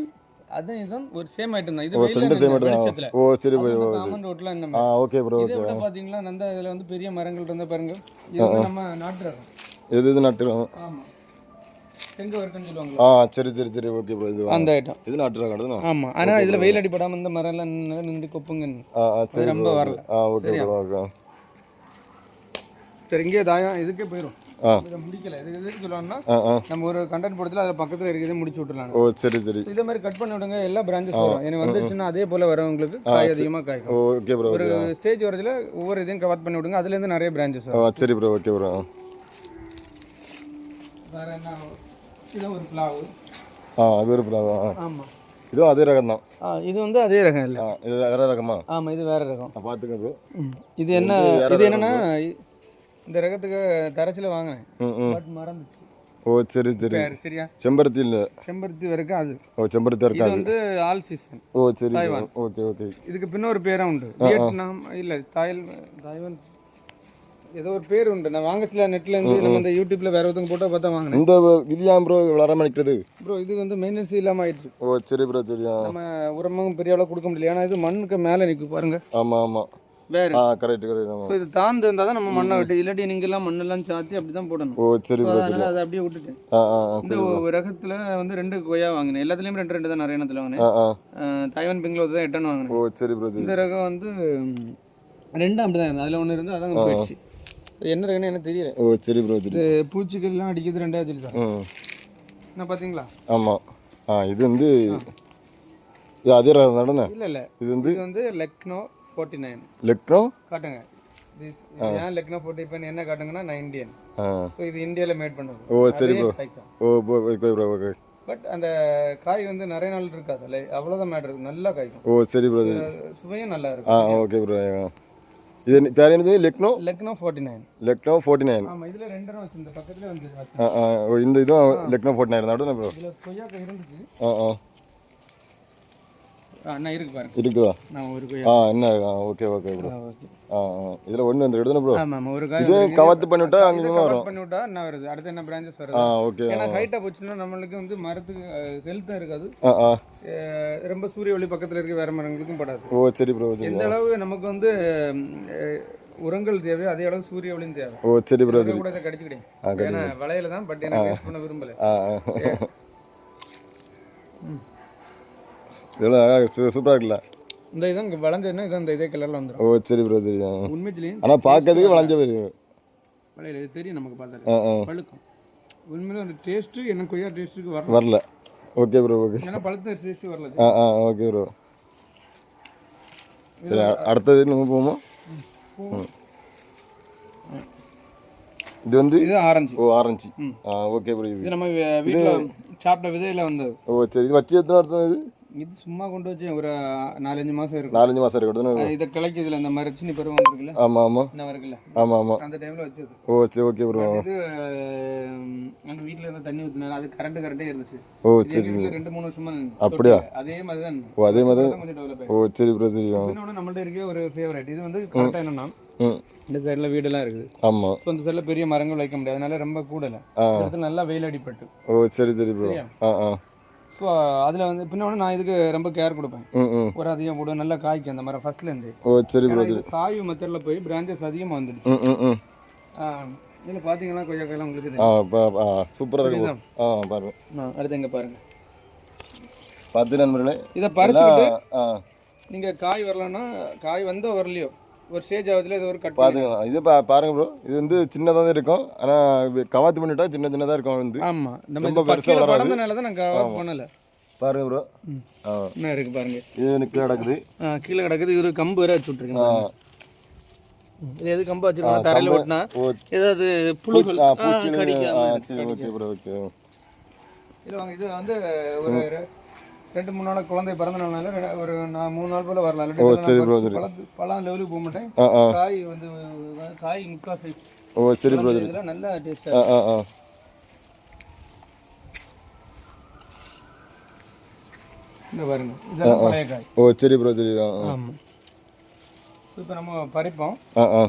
அதான் இதுதான் ஒரு சேம் ஐட்டம் தான். இது ஓ ரெண்டு சேம் தான். வெளிச்சத்துல. ஓ சரி ப்ரோ ஓ காமன் ரோட்ல இந்த ஆ ஓகே ப்ரோ இதை ஓகே விட பாத்தீங்களா நந்த இதுல வந்து பெரிய மரங்கள் இருந்தா பாருங்க. இது வந்து நம்ம நாட்டு ரகம். எது இது நாட்டு ரகம்? ஆமா. தெங்க வர்க்கன்னு சொல்லுவாங்க ஆ சரி சரி சரி ஓகே ப்ரோ இது அந்த ஐட்டம் இது நாட்டு ரகம் தானே ஆமா. ஆனா இதுல வெயில் அடிப்படாம இந்த மரம் எல்லாம் நின்று கொப்புங்க ஆ ஆ சரி ரொம்ப வரல. ஆ ஓகே ப்ரோ ஓகே சரி இங்கே தாயம் இதுக்கே போயிடும் முடிக்கல. இது எதுக்கு ஆ நம்ம ஒரு கண்டென்ட் போடுறதுல அதில் பக்கத்துல இருக்கிறதே முடிச்சு விட்டுலாம் ஓ சரி சரி. இதே மாதிரி கட் பண்ணி விடுங்க. எல்லா பிரான்ச்சஸ் வரும். எனக்கு வந்துச்சுன்னா அதே போல வரவங்களுக்கு காய் அதிகமா காய்க்கும். ஓகே ப்ரோ ஒரு ஸ்டேஜ் வரதுல ஒவ்வொரு இதையும் கவர் பண்ணி விடுங்க. அதுல இருந்து நிறைய பிரான்ச்சஸ் வரும். சரி ப்ரோ ஓகே ப்ரோ வேற என்ன? இதான் ஒரு பிளாவு. ஆ அது ஒரு ப்ரோ ஆ ஆமா. இதுவும் அதே ரகம் தான் ஆ இது வந்து அதே ரகம் இல்லை. இது வேற ரகமா? ஆமாம் இது வேற ரகம். பார்த்துங்க ப்ரோ. இது என்ன இது என்னன்னா இந்த ரகத்துக்கு தரச்சில் வாங்கினேன். பட் மறந்துச்சு. ஓ சரி சரி. பேர் சரியா? செம்பருத்தி இல்லை. செம்பருத்தி வரைக்கும் அது. ஓ செம்பருத்தி இது இருக்காது வந்து ஆல் சீசன். ஓ சரி. Okay okay. இதுக்கு பின்ன ஒரு பேரும் உண்டு. வியட்நாம் இல்லை தாய்ல் தாய்வான் ஏதோ ஒரு பேர் உண்டு. நான் வாங்கச்சில நெட்ல இருந்து நம்ம இந்த யூடியூப்ல வேற ஒருத்தவங்க போட்டோ பார்த்தா வாங்கினேன். இந்த விதியாம் ப்ரோ வளராம நிற்கிறது ப்ரோ இது வந்து மெயின்டெனன்ஸ் இல்லாம ஆயிடுச்சு. ஓ சரி ப்ரோ சரி நம்ம உரமும் பெரிய அளவு கொடுக்க முடியல. ஏன்னா இது மண்ணுக்கு மேலே நிற்கும் பாருங்க. ஆமாம் ஆமாம் வேற. ஆ கரெக்ட் கரெக்ட் இது தாழ்ந்து இருந்தால் தான் நம்ம மண்ணை விட்டு இல்லாட்டி நீங்கெல்லாம் மண்ணெல்லாம் சாத்தி அப்படி தான் போடணும். ஓ சரி ப்ரோ சரி. அதை அப்படியே விட்டுட்டேன். ஆ ஆ ஆ இந்த ரகத்துல வந்து ரெண்டு கொய்யா வாங்கினேன். எல்லாத்துலயும் ரெண்டு ரெண்டு தான் நிறைய இடத்துல வாங்கினேன். தாய்வான் பெங்களூர் தான் எட்டன் வாங்கினேன். ஓ சரி ப்ரோ சரி. இந்த ரகம் வந்து ரெண்டும் அப்படிதான் இருந்தது. அதில் ஒன்று இருந்து அதான் போயிடுச்சு. என்ன எனக்கு தெரியல. ஓ சரி ப்ரோ சரி இது பூச்சிக்கள்லாம் அடிக்கிறது ரெண்டாவது சொல்லி தான். என்ன பார்த்தீங்களா ஆமாம் ஆ இது வந்து இது அதே ரகம் தானே இல்லை இல்லை. இது வந்து இது வந்து லக்னோ ஃபோர்ட்டி நைன் லெக்னோ காட்டுங்க. This- இது ஏன் லக்னோ ஃபோர்ட்டி ஃபைவ் என்ன காட்டுங்கன்னா நான் இந்தியன் ஆ. ஸோ இது இந்தியாவில் மேட் பண்ணது. ஓ சரி ப்ரோ ஓ ஓகே ப்ரோ ஓகே பட் அந்த காய் வந்து நிறைய நாள் இருக்காது. அவ்வளோதான் மேட் இருக்கும் நல்லா காய்க்கும். ஓ சரி ப்ரோ சுவையும் நல்லா ஆ இருக்கும் ஓகே ப்ரோ இது பேர் என்னது? Lucknow? Lucknow forty nine Lucknow forty nine ஆமாம் இதில் ரெண்டு வச்சு இந்த பக்கத்தில் வந்து இந்த இதுவும் லெக்னோ ஃபோர்ட்டி நைன் தான் ப்ரோ இதில் கொய்யாக்காய் இருந்துச்சு. ஆ ஆ. அண்ணா இருக்கு பாருங்க. இருக்குதா? நான் ஒரு கொய்யா. ஆ என்ன? Okay okay bro okay. இதில் ஒன்று வந்து எடுத்துன ப்ரோ ஆமாம் ஆமாம். ஒரு காய் இது வருது. கவத்து பண்ணிவிட்டா இதை அங்கேயும் வரும். பண்ணி விட்டா என்ன வருது? அடுத்து என்ன பிரான்ச்சஸ் ஆ வருது ஓகே ஏன்னா ஹைட்டாக போச்சுன்னா நம்மளுக்கு வந்து மரத்துக்கு ஹெல்த்தாக இருக்காது. ஆ ஆ. ரொம்ப சூரிய ஒளி பக்கத்தில் இருக்க வேற மரங்களுக்கும் படாது. ஓ சரி ப்ரோ எந்த அளவு நமக்கு வந்து உரங்கள் தேவையோ அதே அளவு சூரிய ஒளியும் தேவை. ஓ சரி ப்ரோ சரி. கூட கடிச்சுக்கிட்டேன். ஆ ஏன்னா வளையல தான் பட் எனக்கு யூஸ் பண்ண விரும்பல. ஆ ஆ. இதெல்லாம் அழகா சூ- சூப்பரா இருக்குல்ல. இந்த இதான் இங்கே வளைஞ்சதுன்னா இதான் இந்த இதே கலரில் வந்துடும் ஓ சரி ப்ரோ சரி. ஆ. உண்மையிலேயும் ஆனால் பார்க்கறதுக்கு வளைஞ்ச போயிருக்கு வளையல இது தெரியும் நமக்கு பார்த்தா பழுக்கும். உண்மையிலே அந்த டேஸ்ட்டு என்ன கொய்யா டேஸ்ட்டுக்கு வரல. வரல. ஓகே ப்ரோ ஓகே ஏன்னா பழுத்த டேஸ்ட்டு வரல. ஆ ஆ ஓகே ப்ரோ சரி அடுத்தது நம்ம போவோமா. இது வந்து இது ஆரஞ்சு. ஓ ஆரஞ்சு. ஓகே ப்ரோ இது. நம்ம வீட்டில் சாப்பிட்ட விதையில வந்தது. ஓ சரி. இது வச்சு எத்தனை வருஷம் இது இது சும்மா கொண்டு வச்சு ஒரு நாலஞ்சு மாசம் இருக்கும். நாலஞ்சு மாதம் இருக்கு தானே இதை கிளைக்கு இதில் இந்த மாதிரி சின்ன பருவம் இருக்குல்ல ஆமாம் ஆமாம் என்ன இருக்குல்ல? ஆமாம் ஆமாம் அந்த டைம்ல வச்சது. ஓ சரி ஓகே ப்ரோ இது எங்கள் வீட்டில் இருந்த தண்ணி ஊற்றினாரு அது கரண்ட் கரண்டே இருந்துச்சு. ஓ சரி வீட்ல ரெண்டு மூணு வருஷமா அப்படியா? அதே மாதிரி தான் ஓ அதே மாதிரி ஓ சரி ப்ரோ சரி ஆ இன்னொன்று நம்மள்ட்ட இருக்க ஒரு ஃபேவரட் இது வந்து கரெக்டாக என்னன்னா இந்த சைடில் வீடெல்லாம் இருக்குது. ஆமாம் ஸோ அந்த சைடில் பெரிய மரங்கள் வைக்க முடியாது. அதனால ரொம்ப கூடலை. இந்த இடத்துல நல்லா வெயில் அடிப்பட்டு ஓ சரி சரி ப்ரோ ஆ ஆ. ஸோ அதில் வந்து பின்னொன்று நான் இதுக்கு ரொம்ப கேர் கொடுப்பேன். ஒரு அதிகம் போடும் நல்லா காய்க்கும் அந்த மரம் ஃபர்ஸ்ட்லேருந்து ஓ சரி ப்ரோ சாய்வு மெத்தடில் போய் பிரான்ச்சஸ் அதிகமாக வந்துடுச்சு. இதில் பார்த்தீங்கன்னா கொய்யாக்காயெல்லாம் உங்களுக்கு ஆ சூப்பராக இருக்கு bro. ஆ பாருங்க. அடுத்து எங்கே பாருங்க. பார்த்து நண்பர்களே இதை பறிச்சுக்கிட்டு நீங்கள் காய் வரலன்னா காய் வந்தோ வரலையோ ஒரு ஸ்டேஜ் ஆகுதுல இது ஒரு கட் பார்த்துங்க இது பா பாருங்க ப்ரோ இது வந்து சின்னதாக தான் இருக்கும் ஆனால் கவாத்து பண்ணிட்டா சின்ன சின்னதாக இருக்கும் வந்து. ஆமாம் நம்ம ரொம்ப இந்த பெருசா பக்கியில் வராது. தான் நான் கவர் பண்ணலை. பாருங்க ப்ரோ என்ன இருக்கு பாருங்க. இது எனக்கு கிடக்குது. கீழே கிடக்குது. இது ஒரு கம்பு வேற வச்சு விட்ருக்கேன் இது எது கம்பு வச்சிருக்கோம்? தரையில் ஓட்டினா ஏதாவது புழுகள் பூச்சி ஓகே ப்ரோ ஓகே. இது வந்து ஒரு ரெண்டு மூணு நாள் குழந்தை பிறந்த நாள்னால ஒரு நான் மூணு நாள் போல வரலாம் இதெல்லாம் சரி பழத்து பழம் லெவலுக்கு போக மாட்டேன் காய் வந்து காய் முக்கால் சைஸ் ஓ சரி ப்ரோ சரி இதெல்லாம் நல்லா டேஸ்ட் ஆ ஆ இந்த பாருங்க. இதெல்லாம் பழைய காய். ஓ சரி ப்ரோ சரி ஆமாம் இப்போ நம்ம பறிப்போம். ஆ ஆ.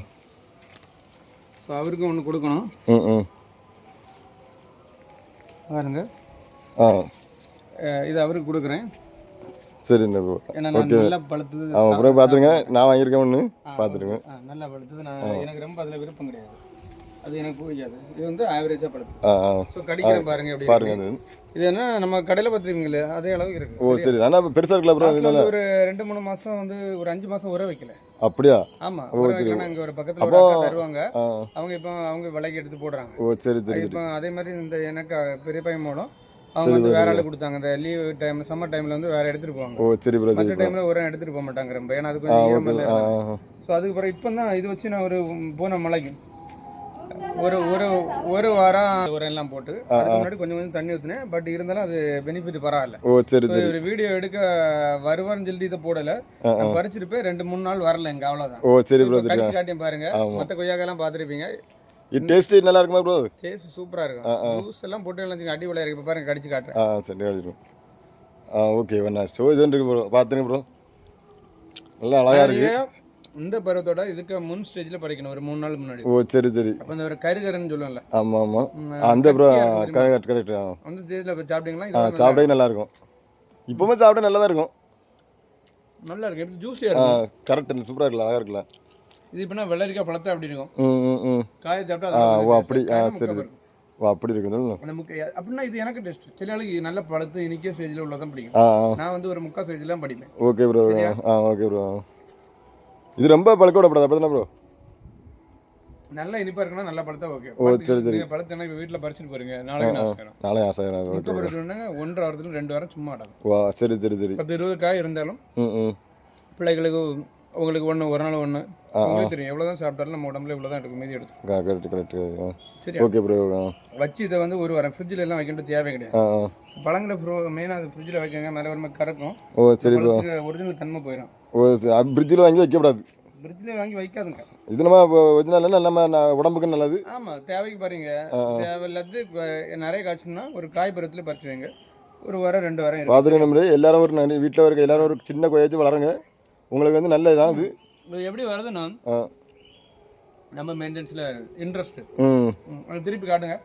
ஸோ அவருக்கும் ஒன்று கொடுக்கணும். ம் ம். பாருங்க. ஆ. இது அவருக்கு கொடுக்குறேன். சரி இந்த நல்லா பழுத்தது ஆ அப்புறம் பார்த்துருங்க. நான் வாங்கியிருக்கேன் ஒன்று பார்த்துருங்க. நல்லா பழுத்தது. நான் எனக்கு ரொம்ப அதில் விருப்பம் கிடையாது. அது எனக்கு பிடிக்காது இது வந்து ஆவரேஜாக ஆ ஸோ கடிக்கிறேன் பாருங்க எப்படி பாருங்க இது என்ன நம்ம கடையில் பார்த்துருவீங்களே அதே அளவுக்கு இருக்கு. ஓ சரி. ஆனால் பெருசாக இருக்கல வந்து ஒரு ரெண்டு மூணு மாசம் வந்து ஒரு அஞ்சு மாசம் உர வைக்கல. அப்படியா? ஆமா இங்க ஒரு பக்கத்துல ஒரு அக்கா தருவாங்க. அவங்க இப்போ அவங்க விலைக்கு எடுத்து போடுறாங்க. ஓ சரி சரி இப்போ அதே மாதிரி இந்த எனக்கு பெரிய பையன் மூலம் அவங்க வந்து வேற ஆளு கொடுத்தாங்க. இந்த லீவ் டைம் சம்மர் டைம்ல வந்து வேற எடுத்துட்டு போவாங்க. ஓ சரி ப்ரோ சரி டைம்ல உரம் எடுத்துட்டு போக மாட்டாங்க ரொம்ப. ஏன்னா அது கொஞ்சம் ஈரமல்ல ஸோ அதுக்கு பிறகு இப்போ தான் இது வச்சு நான் ஒரு போன மலைக்கு. ஒரு ஒரு ஒரு வாரம் உரம் எல்லாம் போட்டு அதுக்கு முன்னாடி கொஞ்சம் கொஞ்சம் தண்ணி ஊற்றினேன் பட் இருந்தாலும் அது பெனிஃபிட் பரவாயில்ல. ஓ சரி ஒரு வீடியோ எடுக்க வருவார்னு சொல்லிட்டு இதை போடல. பறிச்சிருப்பேன். ரெண்டு மூணு நாள் வரல இங்க அவ்வளவுதான். ஓ சரி ப்ரோ காட்டியும் பாருங்க. மற்ற கொய்யாக்கெல்லாம் பார்த்துருப்பீங்க. இது டேஸ்ட்டு நல்லா இருக்குமா ப்ரோ டேஸ்ட் சூப்பரா இருக்கும். ஜூஸ் எல்லாம் போட்டு எல்லாம் அடிபொலியா இருக்கு. பாருங்க கடிச்சு காட்டுறேன். ஆ சரி எழுதிடும் ஆ ஓகே நான் ஸோ இது இருக்கு ப்ரோ பார்த்துங்க ப்ரோ நல்லா அழகா இருக்கு. இந்த பருவத்தோட இதுக்கு முன் ஸ்டேஜ்ல பறிக்கணும் ஒரு மூணு நாள் முன்னாடி. ஓ சரி சரி. அப்போ இந்த ஒரு கருகருன்னு சொல்லுவோம்ல. ஆமாம் ஆமாம் ம், அந்த ப்ரோ? கரெக்ட் கரெக்ட் அந்த ஸ்டேஜ்ல சாப்பிட்டீங்களா? இது நல்லா- இருக்கும் இப்போவுமே சாப்பிட நல்லா தான் இருக்கும். நல்லா இருக்கு ஜூஸியா இருக்கும். கரெக்ட் சூப்பராக இருக்குல்ல அழகாக இருக்குல்ல. இது இப்பனா வெள்ளரிக்காய் பழத்தை அப்படி இருக்கும். காய சாப்பிட்டா ஓ அப்படி ஆ சரி ஓ அப்படி இருக்கு அந்த அப்படின்னா இது எனக்கு டேஸ்ட் சில ஆளுக்கு நல்ல பழத்து இனிக்க ஸ்டேஜில் உள்ளதான் பிடிக்கும். நான் வந்து ஒரு முக்கா ஸ்டேஜ்லாம் படிப்பேன். ஓகே ப்ரோ ஆ ஓகே ப்ரோ இது ரொம்ப பழக்க விடப்படாது அப்படி ப்ரோ நல்ல இனிப்பா இருக்குன்னா நல்ல பழத்தை ஓகே ஓ, சரி, சரி. பழத்தை என்ன வீட்டில் பறிச்சுட்டு போறீங்க? நாளைக்கு ஆசைக்கிறேன் நாளை முக்க ஓகே ஒன்றரை வாரத்துல ரெண்டு வாரம் சும்மா ஆடாது வா சரி சரி சரி. பத்து இருபது காய் இருந்தாலும் பிள்ளைகளுக்கு உங்களுக்கு ஒன்று ஒரு நாள் ஒன்று உங்களுக்கு தெரியும். எவ்வளோதான் சாப்பிட்டாலும் நம்ம உடம்புல இவ்வளோ தான் எடுக்கும். மீதி எடுத்து கரெக்ட் கரெக்ட் சரியா ஓகே ப்ரோ வச்சு இதை வந்து ஒரு வாரம் ஃப்ரிட்ஜில் எல்லாம் வைக்கின்ற தேவை கிடையாது. பழங்களை ஃப்ரோ மெயினாக அது ஃப்ரிட்ஜில் வைக்கங்க மேலே வரும்போது கறக்கும். ஓ சரி ப்ரோ ஒரிஜினல் தன்மை போயிடும் ஓ ஃப்ரிட்ஜில் வாங்கி வைக்கக்கூடாது ஃப்ரிட்ஜில் வாங்கி வைக்காதுங்க. இது நம்ம ஒரிஜினல் நம்ம உடம்புக்கு நல்லது. ஆமாம் தேவைக்கு பாருங்க. தேவையில்லாது நிறைய காய்ச்சல்னா ஒரு காய் பருவத்தில் பறிச்சு வைங்க. ஒரு வாரம் ரெண்டு வாரம் நம்ம எல்லாரும் ஒரு வீட்டில் இருக்க எல்லாரும் ஒரு சின்ன கொய்யாச்சு வளருங்க. உங்களுக்கு வந்து நல்ல இதான் இது எப்படி வருதுன்னா நம்ம மெயின்டெனன்ஸில் இன்ட்ரெஸ்ட் ம். அது திருப்பி காட்டுங்க.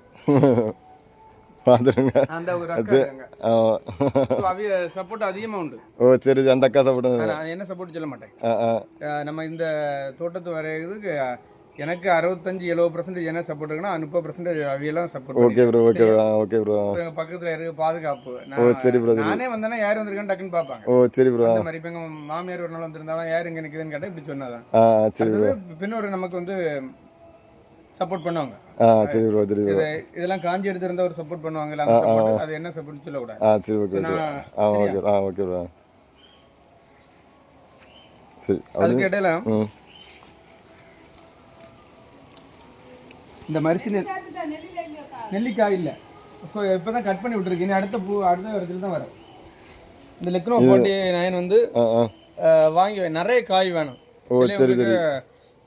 பார்த்துருங்க அந்த ஒரு So, அவிய சப்போர்ட் அதிகமாக உண்டு. ஓ சரி அந்த அக்கா நான் என்ன சப்போர்ட் சொல்ல மாட்டேன். நம்ம இந்த தோட்டத்து வரைகிறதுக்கு எனக்கு அறுபத்தஞ்சு எழுபது பர்சன்டேஜ் என்ன சப்போர்ட் இருக்குன்னா முப்பது percentage அவியெல்லாம் support okay bro okay okay bro பக்கத்துல இருக்கு பாதுகாப்பு. ஓ சரி ப்ரோ நான் வந்தேன்னா யார் வந்திருக்கான்னு டக்குன்னு பார்ப்பாங்க. ஓ சரி ப்ரோ அந்த மாதிரி இப்போ எங்க மாமியார் ஒரு நாள் வந்திருந்தாலும் யார் இங்க நிக்குதுன்னு கேட்டா இப்படி சொன்னாதான். ஆ சரி ப்ரோ பின்னொரு நமக்கு வந்து சப்போர்ட் பண்ணுவாங்க. ஆ சரி ப்ரோ சரி ப்ரோ இது இதெல்லாம் காஞ்சி எடுத்திருந்தா ஒரு சப்போர்ட் பண்ணுவாங்கல்ல அந்த சப்போர்ட் அது என்ன சப்போர்ட் சொல்லக்கூடாது. ஆ சரி ஓகே ஆ ஓகே ஆ ஓகே ப்ரோ சரி அதுக்கு இடையில இந்த மரிச்சி நெல் நெல்லிக்காய் இல்லை. ஸோ இப்போ தான் கட் பண்ணி விட்டுருக்கு. அடுத்த பூ அடுத்த இடத்துல தான் வரும். இந்த லெக்னோ ஃபார்ட்டி நைன் வந்து வாங்கி நிறைய காய் வேணும். ஓ, சரி,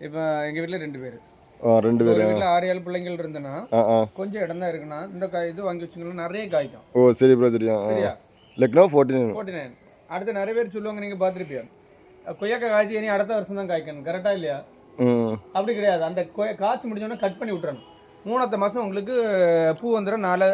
இப்போ எங்கள் வீட்டில் ரெண்டு பேர். ரெண்டு பேரும் வீட்டில் ஆறு ஏழு பிள்ளைங்கள் ஆ கொஞ்சம் இடம் தான் இருக்குன்னா இந்த காய் இது வாங்கி வச்சுக்கலாம் நிறைய காய்க்கும் ஓ சரி ப்ரோ சரி சரியா? லக்னோ ஃபோர்டீன் ஃபார்ட்டி நைன் அடுத்து நிறைய பேர் சொல்லுவாங்க நீங்கள் பார்த்துருப்பியா கொய்யாக்காய் காய்ச்சி இனி அடுத்த வருஷம் தான் காய்க்கணும் கரெக்டாக இல்லையா? அப்படி கிடையாது. அந்த காய்ச்சி முடிஞ்சோடனே கட் பண்ணி விட்டுறணும். மூணாவது மாதம் உங்களுக்கு பூ வந்துடும் நாலு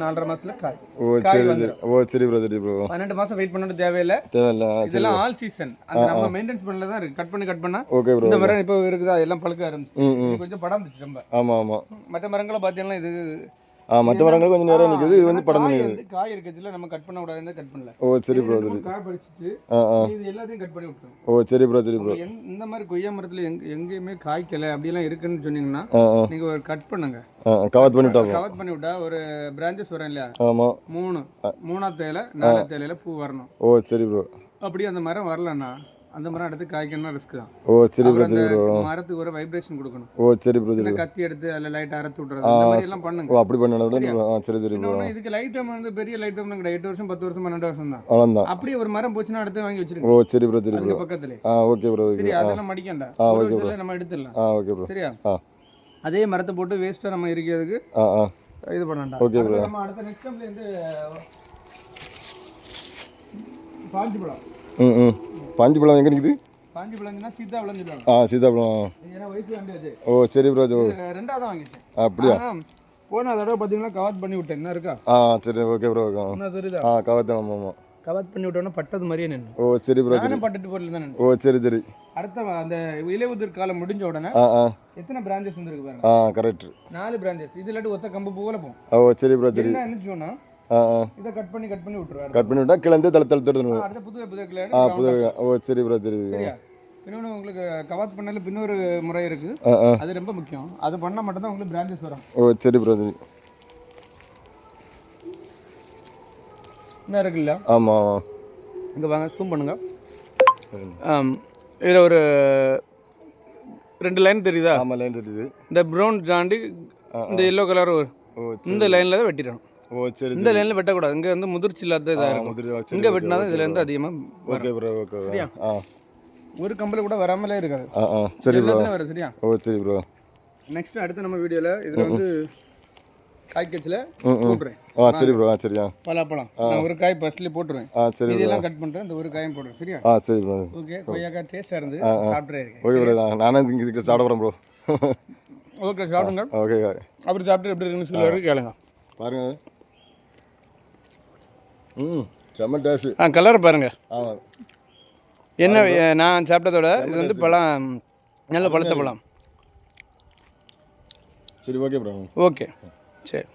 நாலரை மாசத்துல காய். ஓ சரி ஓ சரி ப்ரோ சரி ப்ரோ பன்னெண்டு மாசம் வெயிட் பண்ணணும் தேவையில்லை. தேவையில்ல. இதெல்லாம் ஆல் சீசன் அந்த நம்ம மெயின்டைன்ஸ் பண்ணல தான் இருக்கு. கட் பண்ணி கட் பண்ணா ஓகே ப்ரோ இந்த மரம் இப்போ இருக்குதா? எல்லாம் பழுக்க ஆரம்பிச்சு கொஞ்சம் படர்ந்துச்சு ரொம்ப ஆமாம் ஆமாம் மற்ற மரங்களை பார்த்தீங்கன்னா இது ஆ மற்ற மரங்கள் கொஞ்சம் நேரம் நிற்குது இது வந்து படம் நிற்குது காய் இருக்கச்சுல நம்ம கட் பண்ண கூடாதுன்னு கட் பண்ணல. ஓ சரி ப்ரோ சரி. காய் பறிச்சுட்டு ஆ ஆ. இது எல்லாத்தையும் கட் பண்ணி விட்டுரும். ஓ சரி ப்ரோ சரி ப்ரோ இந்த மாதிரி கொய்யா மரத்துல எங்க எங்கேயுமே காய்க்கல அப்படிலாம் இருக்குன்னு சொன்னீங்கன்னா நீங்க ஒரு கட் பண்ணுங்க. கவர் பண்ணிவிட்டாங்க கவர் பண்ணி விட்டா ஒரு பிரான்ச்சஸ் வரும் இல்லையா? ஆமாம் மூணு. மூணா தேயிலை நாலா தேயிலையில பூ வரணும். ஓ சரி ப்ரோ அப்படி அந்த மரம் வரலன்னா அந்த மரம் எடுத்து காய்க்கணும்னா ரிஸ்க் தான். ஓ சரி ப்ரோ சரி ப்ரோ. மரத்துக்கு ஒரு வைப்ரேஷன் கொடுக்கணும். ஓ சரி ப்ரோ. சரி கத்தி எடுத்து அதில் லைட் அரைத்து விட்றது அந்த மாதிரி எல்லாம் பண்ணுங்க. ஓ அப்படி பண்ண ஆ சரி சரி ப்ரோ இதுக்கு லைட் டைம் வந்து பெரிய லைட் டைம் கிடையாது. எட்டு வருஷம் பத்து வருஷம் பன்னெண்டு வருஷம் தான். அவ்வளோதான் அப்படியே ஒரு மரம் போச்சுன்னா அடுத்து வாங்கி வச்சிருங்க. ஓ சரி ப்ரோ சரி ப்ரோ பக்கத்துல. ஆ ஓகே ப்ரோ ஓகே சரி அதெல்லாம் மடிக்கண்டா. ஆ, bro. வருஷத்துல நம்ம எடுத்துடலாம். ஆ ஓகே ப்ரோ சரியா? அதே மரத்தை போட்டு வேஸ்ட்டாக நம்ம இருக்கிறதுக்கு ஆ ஆ. இது பண்ணண்டா Okay bro. நம்ம அடுத்த நெக்ஸ்ட் டைம்ல இருந்து பாஞ்சி பழம். ம் ம். பாஞ்சி பழம் எங்கே நிற்குது பாஞ்சி பழம்னா சீதா விளைஞ்சிடுவாங்க ஆ வேண்டி வச்சு ஓ சரி ப்ரோ ஓ ரெண்டாவது வாங்கிட்டேன் அப்படியா? போன தடவை பார்த்தீங்கன்னா கவாத் பண்ணி விட்டேன். என்ன இருக்கா? ஆ சரி ஓகே ப்ரோ ஆ கவத்தம் ஆமாம் ஆமாம் கவாத் பண்ணி விட்டோன்னா பட்டது மாதிரியே நின்று ஓ சரி ப்ரோ சரி. பட்டுட்டு போடல தான். ஓ சரி சரி. அடுத்த அந்த இலையுதிர் காலம் முடிஞ்ச உடனே எத்தனை பிரான்ச்சஸ் வந்துருக்கு பாருங்க. ஆ கரெக்ட் நாலு பிரான்ச்சஸ் இது இல்லாட்டி ஒத்த கம்பு போல போகும். ஓ சரி ப்ரோ சரி. என்ன என்ன சொன்னா ஆ ஆ இதை கட் பண்ணி கட் பண்ணி விட்டுருவாரு கட் பண்ணி விட்டா கிளந்து தலை தலை தடுத்துணும் அடுத்த புது புது கிளை ஆ புது ஓ சரி ப்ரோ சரி இன்னொன்று உங்களுக்கு கவாத் பண்ணல இன்னொரு முறை இருக்கு. அது ரொம்ப முக்கியம். அது பண்ணால் மட்டும்தான் உங்களுக்கு பிரான்ச்சஸ் வரும். ஓ சரி ப்ரோ சரி. என்ன இருக்குல்ல ஆமாம் இங்கே வாங்க ஜூம் பண்ணுங்க. இதில் ஒரு ரெண்டு லைன் தெரியுதா? ஆமாம் லைன் தெரியுது. இந்த ப்ரௌன் தாண்டி இந்த எல்லோ கலர் ஓ இந்த லைனில் தான் வெட்டிடணும். ஓ சரி இந்த லைனில் வெட்டக்கூடாது. இங்கே வந்து முதிர்ச்சி இல்லாத இதாக இருக்கும். இங்கே வெட்டினா தான் இதுல இருந்து அதிகமாக ஓகே ப்ரோ ஓகே ஆ. ஒரு கம்பில் கூட வராமலே இருக்காது. ஆ ஆ. சரி ப்ரோ வரும் சரியா? ஓ சரி ப்ரோ நெக்ஸ்ட் அடுத்து நம்ம வீடியோவில் இதில் வந்து காய்க்கச்சில் போட்டுருவேன் ஆ சரி ப்ரோ ஆ சரியா? பலாப்பழம். நான் ஒரு காய் ஃபர்ஸ்ட்லேயே போட்டுருவேன் ஆ சரி இதெல்லாம் கட் பண்ணுறேன் இந்த ஒரு காயும் போடுறேன் சரியா? ஆ சரி ப்ரோ ஓகே கொய்யாக்காய் டேஸ்ட்டாக இருந்து சாப்பிட்றே இருக்கேன். ஓகே ப்ரோ நானே இங்கே சாப்பிட போகிறேன் ப்ரோ ஓகே சாப்பிடுங்க. ஓகே அப்புறம் சாப்பிட்டு எப்படி இருக்குன்னு சொல்லி கேளுங்க. பாருங்க. ம் செம்ம டேஸ்ட்டு ஆ கலர் பாருங்க. ஆமாம் என்ன நான் சாப்பிட்டதோட இது வந்து பழம் நல்ல பழுத்த பழம். சரி ஓகே ப்ரோ ஓகே சரி.